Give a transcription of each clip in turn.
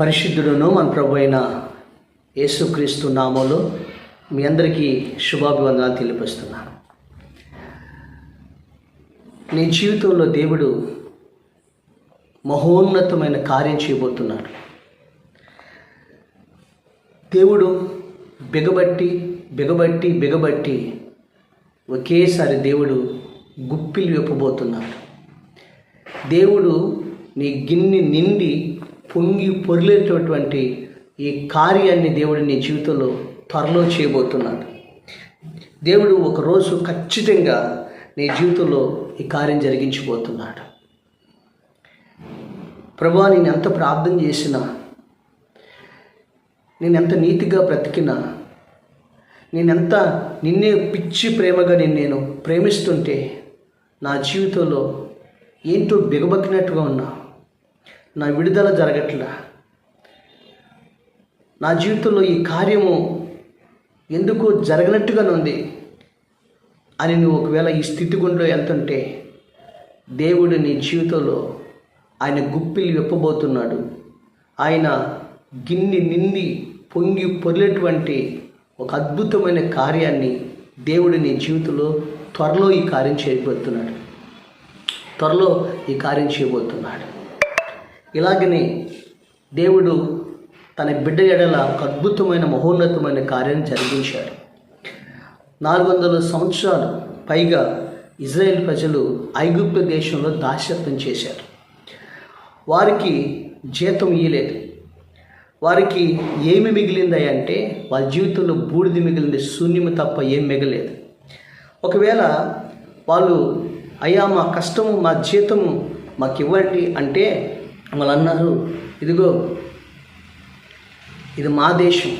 పరిశుద్ధుడును మన ప్రభు అయిన యేసుక్రీస్తు నామంలో మీ అందరికీ శుభాభివందనాలు తెలియపరుస్తున్నాను. నీ జీవితంలో దేవుడు మహోన్నతమైన కార్యం చేయబోతున్నాడు. దేవుడు బిగబట్టి బిగబట్టి బిగబట్టి ఒకేసారి దేవుడు గుప్పిలు వెప్పబోతున్నాడు. దేవుడు నీ గిన్నె నిండి పొంగి పొరిలేటటువంటి ఈ కార్యాన్ని దేవుడు నీ జీవితంలో త్వరలో చేయబోతున్నాడు. దేవుడు ఒకరోజు ఖచ్చితంగా నీ జీవితంలో ఈ కార్యం జరిగించబోతున్నాడు. ప్రభా నేను ఎంత ప్రార్థన చేసినా నేను ఎంత నీతిగా బ్రతికినా నేనెంత నిన్నే పిచ్చి ప్రేమగా నేను నేను ప్రేమిస్తుంటే నా జీవితంలో ఏంటో బిగబక్కినట్టుగా ఉన్నా. నా విడుదల జరగట్లా. నా జీవితంలో ఈ కార్యము ఎందుకు జరగనట్టుగానుంది అని నువ్వు ఒకవేళ ఈ స్థితి గుండెలో వెళ్తుంటే దేవుడు నీ జీవితంలో ఆయన గుప్పిలు విప్పబోతున్నాడు. ఆయన గిన్ని నిండి పొంగి పొరిలేటువంటి ఒక అద్భుతమైన కార్యాన్ని దేవుడు నీ జీవితంలో త్వరలో ఈ కార్యం చేయబోతున్నాడు. త్వరలో ఈ కార్యం చేయబోతున్నాడు. ఇలాగనే దేవుడు తన బిడ్డ ఎడల ఒక అద్భుతమైన మహోన్నతమైన కార్యం జరిగించాడు. నాలుగు వందల సంవత్సరాలు పైగా ఇజ్రాయెల్ ప్రజలు ఐగుప్త దేశంలో దాస్యత్వం చేశారు. వారికి జీతం ఇయ్యలేదు. వారికి ఏమి మిగిలింది అంటే వాళ్ళ జీవితంలో బూడిద మిగిలింది శూన్యము తప్ప ఏం మిగలేదు. ఒకవేళ వాళ్ళు అయ్యా మా కష్టము మా జీతము మాకు ఇవ్వండి అంటే వాళ్ళు అన్నారు ఇదిగో ఇది మా దేశం.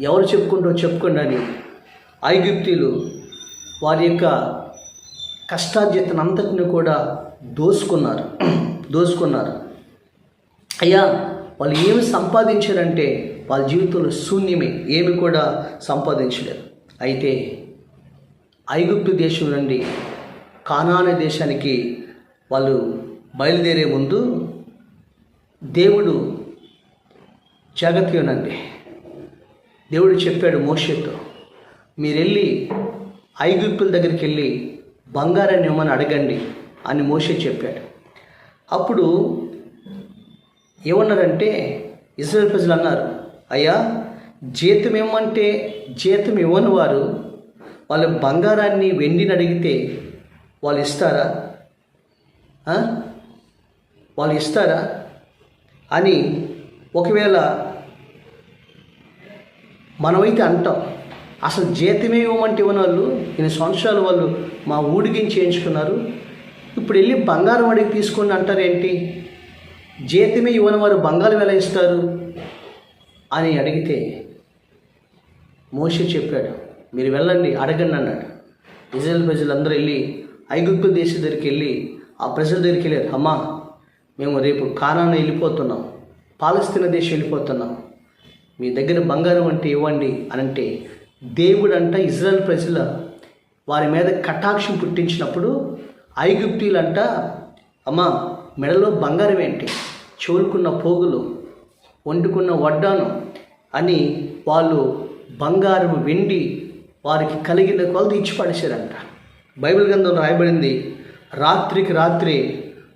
ఎవరు చెప్పుకుంటూ చెప్పుకోండి అని ఐగుప్తీలు వారి యొక్క కష్టార్జితనంతటిని కూడా దోసుకున్నారు దోసుకున్నారు. అయ్యా వాళ్ళు ఏమి సంపాదించారంటే వాళ్ళ జీవితంలో శూన్యమే ఏమి కూడా సంపాదించలేదు. అయితే ఐగుప్తు దేశం నుండి కానాన దేశానికి వాళ్ళు బయలుదేరే ముందు దేవుడు జాగ్రత్తగానండి దేవుడు చెప్పాడు మోషతో మీరెళ్ళి ఐగుప్తుల దగ్గరికి వెళ్ళి బంగారాన్ని ఇవ్వమని అడగండి అని మోషే చెప్పాడు. అప్పుడు ఏమన్నారంటే ఇజ్రాయల్ ప్రజలు అన్నారు అయ్యా జీతం ఇవ్వమంటే జీతం ఇవ్వని వారు వాళ్ళ బంగారాన్ని వెండిని అడిగితే వాళ్ళు ఇస్తారా? వాళ్ళు ఇస్తారా అని ఒకవేళ మనమైతే అంటాం అసలు జీతమే ఇవ్వమంటే ఇవ్వని వాళ్ళు? ఇన్ని సంవత్సరాలు వాళ్ళు మా ఊడిగించి చేయించుకున్నారు. ఇప్పుడు వెళ్ళి బంగారం అడిగి తీసుకుని అంటారేంటి జీతమే ఇవ్వని వారు బంగారం ఎలా ఇస్తారు? అని అడిగితే మోషే చెప్పాడు మీరు వెళ్ళండి అడగండి అన్నాడు. ఇజ్రాయల్ ప్రజలందరూ వెళ్ళి ఐగుప్తు దేశం దగ్గరికి వెళ్ళి ఆ ప్రజల దగ్గరికి వెళ్ళారు. అమ్మా మేము రేపు కానాన వెళ్ళిపోతున్నాం పాలస్తీన దేశం వెళ్ళిపోతున్నాం. మీ దగ్గర బంగారం అంటే ఇవ్వండి అని అంటే దేవుడు అంట ఇజ్రాయల్ ప్రజల వారి మీద కటాక్షం పుట్టించినప్పుడు ఐగుప్తీలంట అమ్మ మెడలో బంగారం ఏంటి చోరుకున్న పోగులు వండుకున్న వడ్డాను అని వాళ్ళు బంగారం వెండి వారికి కలిగిన కొలది ఇచ్చి పడేశారంట బైబిల్ గ్రంథంలో రాయబడింది రాత్రికి రాత్రి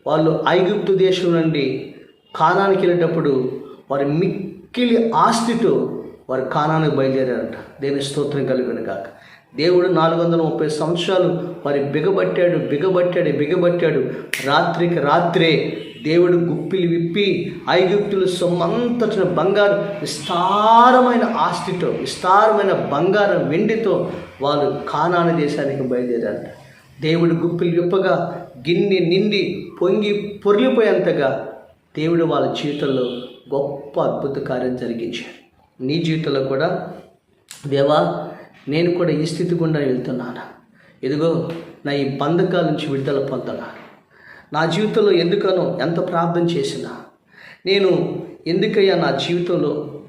వాళ్ళు ఐగుప్తు దేశం నుండి కానానికి వెళ్ళేటప్పుడు వారి మిక్కిలి ఆస్తితో వారు కానానికి బయలుదేరారంట. దేవుని స్తోత్రం కలిగిన కాక దేవుడు నాలుగు వందల ముప్పై సంవత్సరాలు వారి బిగబట్టాడు బిగబట్టాడు బిగబట్టాడు. రాత్రికి రాత్రే దేవుడు గుప్పిలు విప్పి ఐగుప్తులు సొమ్మంతటిన బంగారు విస్తారమైన ఆస్తితో విస్తారమైన బంగారం వెండితో వాళ్ళు కానాన దేశానికి బయలుదేరారంట. దేవుడు గుప్పిలు విప్పగా గిన్నె నిండి పొంగి పొర్లిపోయేంతగా దేవుడు వాళ్ళ జీవితంలో గొప్ప అద్భుత కార్యం జరిగించాడు. నీ జీవితంలో కూడా దేవా నేను కూడా ఈ స్థితి గుండా వెళ్తున్నాను. ఇదిగో నా ఈ బంధకాల నుంచి విడుదల పొందనాను నా జీవితంలో ఎందుకనో ఎంత ప్రార్థన చేసినా నేను ఎందుకయ్యా నా జీవితంలో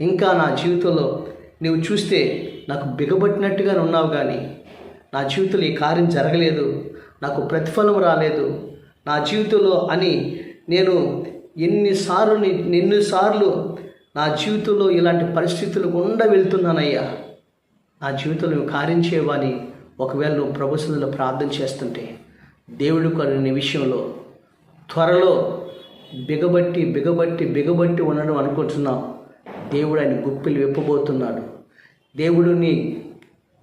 ఇంకా నా జీవితంలో నువ్వు చూస్తే నాకు బిగబట్టినట్టుగానే ఉన్నావు కానీ నా జీవితంలో ఈ కార్యం జరగలేదు నాకు ప్రతిఫలం రాలేదు. నా జీవితంలో అని నేను ఎన్నిసార్లు ఎన్నిసార్లు నా జీవితంలో ఇలాంటి పరిస్థితులు గుండా వెళ్తున్నానయ్యా. నా జీవితంలో నువ్వు కార్యం చేయవని ఒకవేళ నువ్వు ప్రభుత్వంలో ప్రార్థన చేస్తుంటే దేవుడు కొన్ని విషయంలో త్వరలో బిగబట్టి బిగబట్టి బిగబట్టి ఉండడం అనుకుంటున్నావు దేవుడు ఆయన గుప్పిలు విప్పబోతున్నాడు. దేవుడు నీ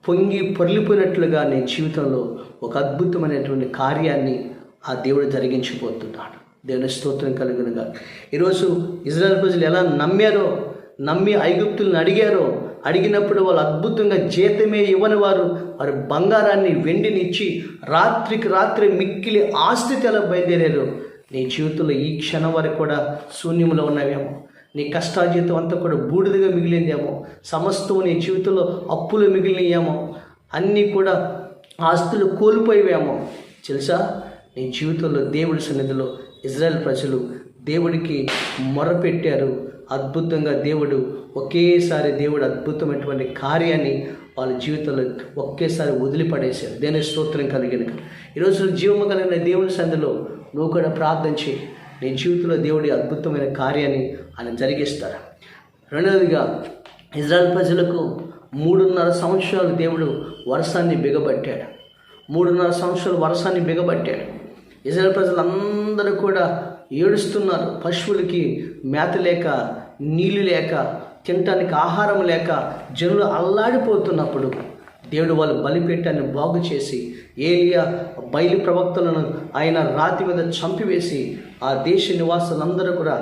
పొంగి పొర్లిపోయినట్లుగా నీ జీవితంలో ఒక అద్భుతమైనటువంటి కార్యాన్ని ఆ దేవుడు జరిగించబోతున్నాడు. దేవుని స్తోత్రం కలుగునుగా. ఈరోజు ఇజ్రాయల్ ప్రజలు ఎలా నమ్మారో నమ్మి ఐగుప్తులను అడిగారో అడిగినప్పుడు వాళ్ళు అద్భుతంగా జీతమే ఇవ్వని వారు వారు బంగారాన్ని వెండినిచ్చి రాత్రికి రాత్రి మిక్కిలి ఆస్తి ఎలా బయలుదేరారు. నీ జీవితంలో ఈ క్షణం వరకు కూడా శూన్యంలో ఉన్నవేమో. నీ కష్టాజీతం అంతా కూడా బూడిదగా మిగిలిందేమో. సమస్తం నీ జీవితంలో అప్పులు మిగిలినయేమో. అన్నీ కూడా ఆస్తులు కోల్పోయేవేమో. తెలుసా? నీ జీవితంలో దేవుడి సన్నిధిలో ఇజ్రాయెల్ ప్రజలు దేవుడికి మొరపెట్టారు. అద్భుతంగా దేవుడు ఒకేసారి దేవుడు అద్భుతమైనటువంటి కార్యాన్ని వాళ్ళ జీవితంలో ఒకేసారి వదిలిపడేశారు. దేని స్తోత్రం కలిగిన ఈరోజు జీవము కలిగిన దేవుని సంధిలో నువ్వు కూడా ప్రార్థన చేయి. నీ జీవితంలో దేవుడి అద్భుతమైన కార్యాన్ని ఆయన జరిగిస్తారు. రెండవదిగా ఇజ్రాయల్ ప్రజలకు మూడున్నర సంవత్సరాలు దేవుడు వర్షాన్ని బిగబట్టాడు. మూడున్నర సంవత్సరాలు వర్షాన్ని బిగబట్టాడు. ఇజ్రాయల్ ప్రజలందరూ కూడా ఏడుస్తున్నారు. పశువులకి మేత లేక నీళ్ళు లేక తినటానికి ఆహారం లేక జనులు అల్లాడిపోతున్నప్పుడు దేవుడు వాళ్ళు బలిపీఠాన్ని బాగు చేసి ఏలియా బయలు ప్రవక్తలను ఆయన రాతి మీద చంపివేసి ఆ దేశ నివాసులందరూ కూడా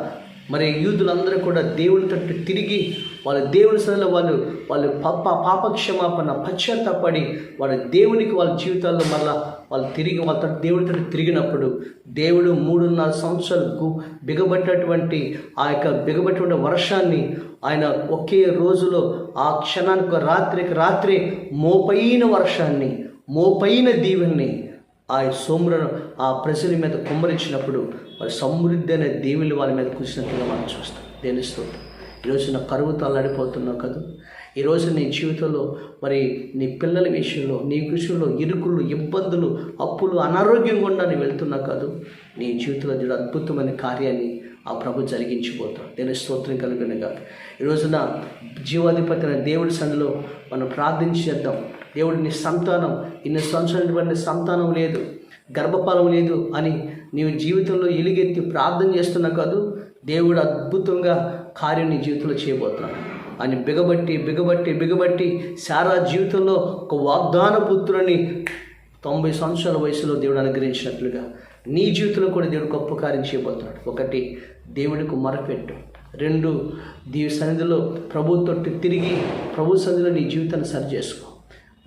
మరి యూదులందరూ కూడా దేవుని తట్టు తిరిగి వాళ్ళ దేవుని సదలో వాళ్ళు వాళ్ళు పాప పాపక్షమాపణ పశ్చాత్తపడి వాళ్ళ దేవునికి వాళ్ళ జీవితాల్లో మళ్ళా వాళ్ళు తిరిగి వాళ్ళ దేవుని దేవుడి తట్టు తిరిగినప్పుడు దేవుడు మూడున్నర సంవత్సరాలకు బిగబట్టినటువంటి ఆ యొక్క బిగబట్టిన వర్షాన్ని ఆయన ఒకే రోజులో ఆ క్షణానికి రాత్రికి రాత్రి మోపైన వర్షాన్ని మోపైన దీవెన్ని ఆ సోములను ఆ ప్రజల మీద కుమ్మరించినప్పుడు వారి సమృద్ధి అనే దేవుళ్ళు వాళ్ళ మీద కూర్చున్నట్లుగా మనం చూస్తాం. దేని స్తోత్రం. ఈరోజు నా కరువుతో అల్లాడిపోతున్నావు కదా? ఈరోజు నీ జీవితంలో మరి నీ పిల్లల విషయంలో నీ విషయంలో ఇరుకులు ఇబ్బందులు అప్పులు అనారోగ్యం గుండా నీ వెళ్తున్నావు కాదు? నీ జీవితంలో అద్భుతమైన కార్యాన్ని ఆ ప్రభు జరిగించిపోతాడు. దేని స్తోత్రం కలిగిన ఈ రోజున జీవాధిపతి అయిన దేవుడి సందులో మనం ప్రార్థించేద్దాం చేద్దాం. దేవుడిని సంతానం ఇన్ని సంవత్సరాలు సంతానం లేదు గర్భఫలం లేదు అని నీవు జీవితంలో ఎలుగెత్తి ప్రార్థన చేస్తున్నా కాదు దేవుడు అద్భుతంగా కార్యం నీ జీవితంలో చేయబోతున్నాడు. అని బిగబట్టి బిగబట్టి బిగబట్టి సారా జీవితంలో ఒక వాగ్దాన పుత్రుని తొంభై సంవత్సరాల వయసులో దేవుడు అనుగ్రహించినట్లుగా నీ జీవితంలో కూడా దేవుడు గొప్ప కార్యం చేయబోతున్నాడు. ఒకటి దేవుడికి మొరపెట్టు. రెండు దీవి సన్నిధిలో ప్రభు తొట్టి తిరిగి ప్రభు సన్నిధిలో నీ జీవితాన్ని సరి చేసుకో.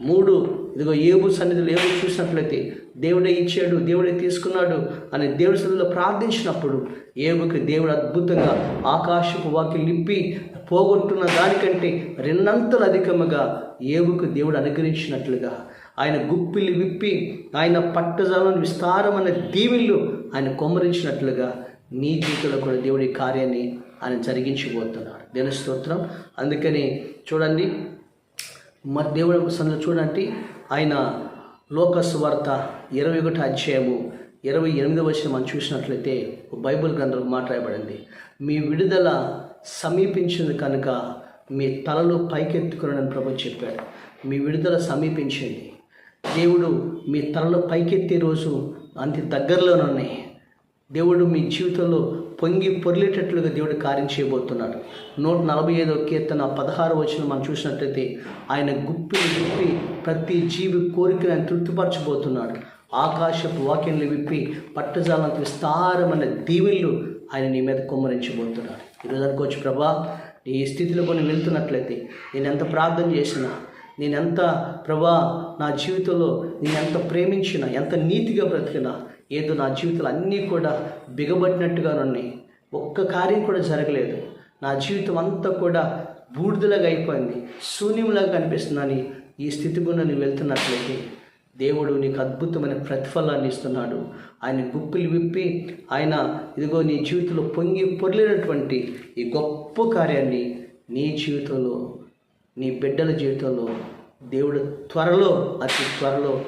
మూడు ఇదిగో ఏబు సన్నిధిలో ఏబు చూసినట్లయితే దేవుడే ఇచ్చాడు దేవుడే తీసుకున్నాడు అని దేవుడి సన్నిధిలో ప్రార్థించినప్పుడు ఏబుకి దేవుడు అద్భుతంగా ఆకాశపు వాకి నింపి పోగొట్టున్న దానికంటే రెండంతలు అధికముగా ఏబుకు దేవుడు అనుగ్రహించినట్లుగా ఆయన గుప్పిలు విప్పి ఆయన పట్టుదలను విస్తారమైన దీవిళ్ళు ఆయన కొమ్మరించినట్లుగా నీ జీవితంలో కూడా దేవుడి కార్యాన్ని ఆయన జరిగించిపోతున్నారు దేని స్తోత్రం. అందుకని చూడండి మరి దేవుడి సందులో చూడండి ఆయన లోకస్ వార్త ఇరవై ఒకటి అధ్యాయము ఇరవై ఎనిమిది వచ్చిన మనం చూసినట్లయితే బైబుల్ బైబిల్ మాట్లాడబడింది మీ విడుదల సమీపించింది కనుక మీ తలలు పైకెత్తుకున్నాడని ప్రభు చెప్పాడు. మీ విడుదల సమీపించింది. దేవుడు మీ తలలో పైకెత్తే రోజు అంత దగ్గరలోనే ఉన్నాయి. దేవుడు మీ జీవితంలో పొంగి పొర్లేటట్లుగా దేవుడు కార్యం చేయబోతున్నాడు. నూట నలభై ఐదో కీర్తన పదహారు వచ్చిన మనం చూసినట్లయితే ఆయన గుప్పి గుప్పి ప్రతి జీవి కోరికను ఆయన తృప్తిపరచబోతున్నాడు. ఆకాశపు వాక్యంలు విప్పి పట్టజాలంత విస్తారమైన దీవెళ్ళు ఆయన నీ మీద కుమ్మరించబోతున్నాడు. ఈరోజు అనుకోవచ్చు ప్రభా నీ స్థితిలో కొన్ని వెళ్తున్నట్లయితే నేను ఎంత ప్రార్థన చేసినా నేను ఎంత ప్రభా నా జీవితంలో నేను ఎంత ప్రేమించిన ఎంత నీతిగా బ్రతికినా ఏదో నా జీవితంలో అన్నీ కూడా బిగబడినట్టుగా ఉన్నాయి. ఒక్క కార్యం కూడా జరగలేదు. నా జీవితం అంతా కూడా బూడిదలాగా అయిపోయింది. శూన్యంలాగా కనిపిస్తుందని ఈ స్థితి గుండా నువ్వు వెళ్తున్నట్లయితే దేవుడు నీకు అద్భుతమైన ప్రతిఫలాన్ని ఇస్తున్నాడు. ఆయన గుప్పిలు విప్పి ఆయన ఇదిగో నీ జీవితంలో పొంగి పొర్లినటువంటి ఈ గొప్ప కార్యాన్ని నీ జీవితంలో నీ బిడ్డల జీవితంలో దేవుడు త్వరలో అతి త్వరలో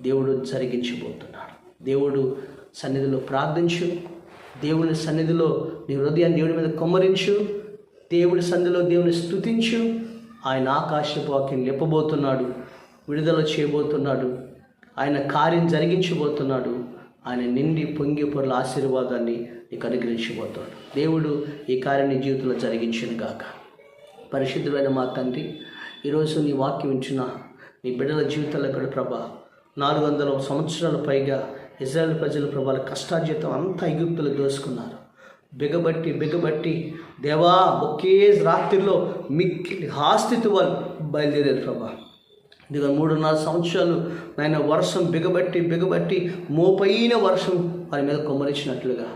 దేవుడు జరిగించబోతున్నాడు. దేవుడు సన్నిధిలో ప్రార్థించు. దేవుని సన్నిధిలో నీ హృదయాన్ని దేవుడి మీద కొమ్మరించు. దేవుడి సన్నిధిలో దేవుని స్తుతించు. ఆయన ఆకాశపు వాక్యం విడుదల చేయబోతున్నాడు. ఆయన కార్యం జరిగించబోతున్నాడు. ఆయన నిండి పొంగి పొరల ఆశీర్వాదాన్ని నీకు అనుగ్రహించబోతున్నాడు. దేవుడు ఈ కార్యాన్ని జీవితంలో జరిగించిన గాక. పరిశుద్ధులైన మా తండ్రి ఈరోజు నీ వాక్యం ఇచ్చిన నీ బిడ్డల జీవితాల్లో కూడా ప్రభా నాలుగు వందల సంవత్సరాల పైగా ఇజ్రాయెల్ ప్రజల ప్రభాల కష్టార్జితం అంతా ఎగుప్తులు దోసుకున్నారు. బిగబట్టి బిగబట్టి దేవా ఒకే రాత్రిలో మిక్కిలి ఆస్తితో వాళ్ళు బయలుదేరారు ప్రభా. ఇదిగో మూడున్నర సంవత్సరాలు నాయన వర్షం బిగబట్టి బిగబట్టి మోపైన వర్షం వారి మీద కొమ్మరించినట్లుగా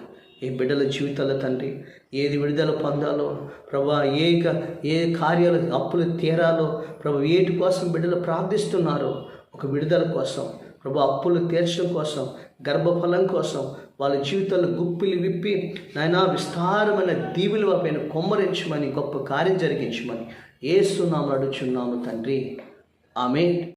ఏ బిడ్డల జీవితాల తండ్రి ఏది విడుదల పొందాలో ప్రభా ఏ ఏ కార్యాలు అప్పులు తీరాలో ప్రభు వేటి కోసం బిడ్డలు ప్రార్థిస్తున్నారో? ఒక విడుదల కోసం ప్రభా అప్పులు తీర్చడం కోసం గర్భఫలం కోసం వాళ్ళ జీవితాలు గుప్పిలు విప్పి నాయన విస్తారమైన దీవులు పైన కొమ్మరించమని గొప్ప కార్యం జరిగించమని ఏస్తున్నాము అడుచున్నాము తండ్రి. ఆమె